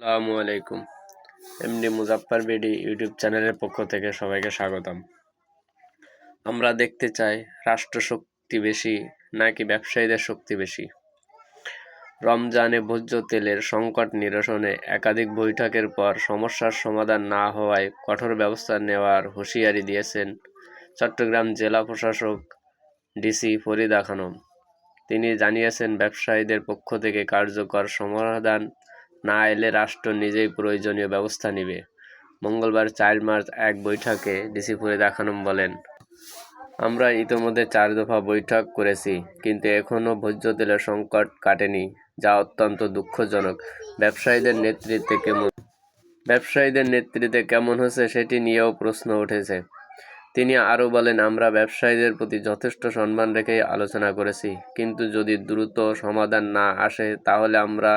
আসসালামু আলাইকুম। MD Muzaffar BD YouTube চ্যানেলের পক্ষ থেকে সবাইকে স্বাগতম। আমরা দেখতে চাই রাষ্ট্র শক্তি বেশি নাকি ব্যবসায়ীদের শক্তি বেশি? রমজানে ভোজ্য তেলের সংকট নিরসনে একাধিক বৈঠকের পর সমস্যার সমাধান না হওয়ায় কঠোর ব্যবস্থা নেওয়ার হুঁশিয়ারি দিয়েছেন চট্টগ্রাম জেলা প্রশাসক ডিসি ফরিদা খানম। তিনি জানিয়েছেন, ব্যবসায়ীদের পক্ষ থেকে কার্যকর সমাধান না এলে রাষ্ট্র নিজেই প্রয়োজনীয় ব্যবস্থা নেবে। মঙ্গলবার চার মার্চ এক বৈঠকে ডিসি ফরিদা খানম বলেন, আমরা ইতোমধ্যে চার দফা বৈঠক করেছি, কিন্তু এখনও ভোজ্য তেলের সংকট কাটেনি, যা অত্যন্ত দুঃখজনক। ব্যবসায়ীদের নেতৃত্বে কেমন, ব্যবসায়ীদের নেতৃত্বে কেমন হচ্ছে সেটি নিয়েও প্রশ্ন উঠেছে। তিনি আরও বলেন, আমরা ব্যবসায়ীদের প্রতি যথেষ্ট সম্মান রেখেই আলোচনা করেছি, কিন্তু যদি দ্রুত সমাধান না আসে, তাহলে আমরা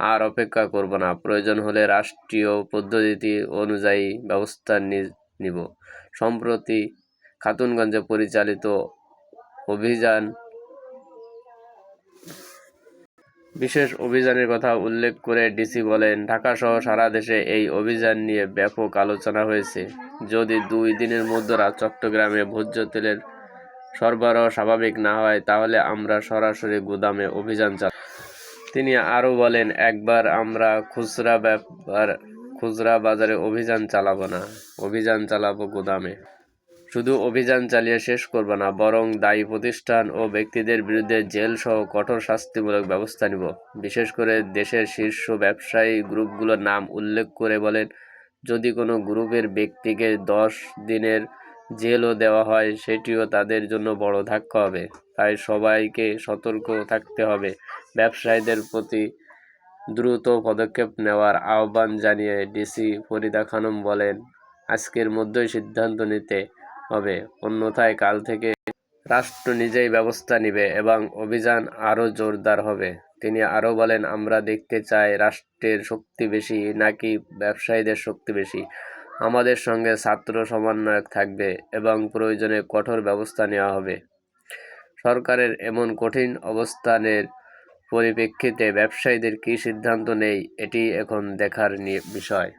আর অপেক্ষা করব না। প্রয়োজন হলে রাষ্ট্রীয় পদ্ধতি অনুযায়ী ব্যবস্থা নিব। সম্প্রতি খাতুনগঞ্জে পরিচালিত অভিযান বিশেষ অভিযানের কথা উল্লেখ করে ডিসি বলেন, ঢাকাসহ সারা দেশে এই অভিযান নিয়ে ব্যাপক আলোচনা হয়েছে। যদি দুই দিনের মধ্যে রা- চট্টগ্রামে ভোজ্য তেলের সরবরাহ স্বাভাবিক না হয়, তাহলে আমরা সরাসরি গুদামে অভিযান চালাব। তিনি আরও বলেন, একবার আমরা খুচরা ব্যাপার, খুচরা বাজারে অভিযান চালাবো না, অভিযান চালাবো গুদামে। শুধু অভিযান চালিয়ে শেষ করব না, বরং দায়ী প্রতিষ্ঠান ও ব্যক্তিদের বিরুদ্ধে জেল সহ কঠোর শাস্তিমূলক ব্যবস্থা নিব। বিশেষ করে দেশের শীর্ষ ব্যবসায়ী গ্রুপগুলোর নাম উল্লেখ করে বলেন, যদি কোনো গ্রুপের ব্যক্তিকে দশ দিনের জেলও দেওয়া হয়, সেটিও তাদের জন্য বড় ধাক্কা হবে। তাই সবাইকে সতর্ক থাকতে হবে। ব্যবসায়ীদের প্রতি দ্রুত পদক্ষেপ নেওয়ার আহ্বান জানিয়ে ডিসি ফরিদা খানম বলেন, আজকের মধ্যেই সিদ্ধান্ত নিতে হবে। অন্যথায় কাল থেকে রাষ্ট্র নিজেই ব্যবস্থা নেবে এবং অভিযান আরও জোরদার হবে। তিনি আরও বলেন, আমরা দেখতে চাই রাষ্ট্রের শক্তি বেশি নাকি ব্যবসায়ীদের শক্তি বেশি। আমাদের সঙ্গে ছাত্র সমন্বয়ক থাকবে এবং প্রয়োজনে কঠোর ব্যবস্থা নেওয়া হবে। সরকারের এমন কঠিন অবস্থানের পরিপ্রেক্ষিতে ব্যবসায়ীদের কী সিদ্ধান্ত নেই এটি এখন দেখার বিষয়।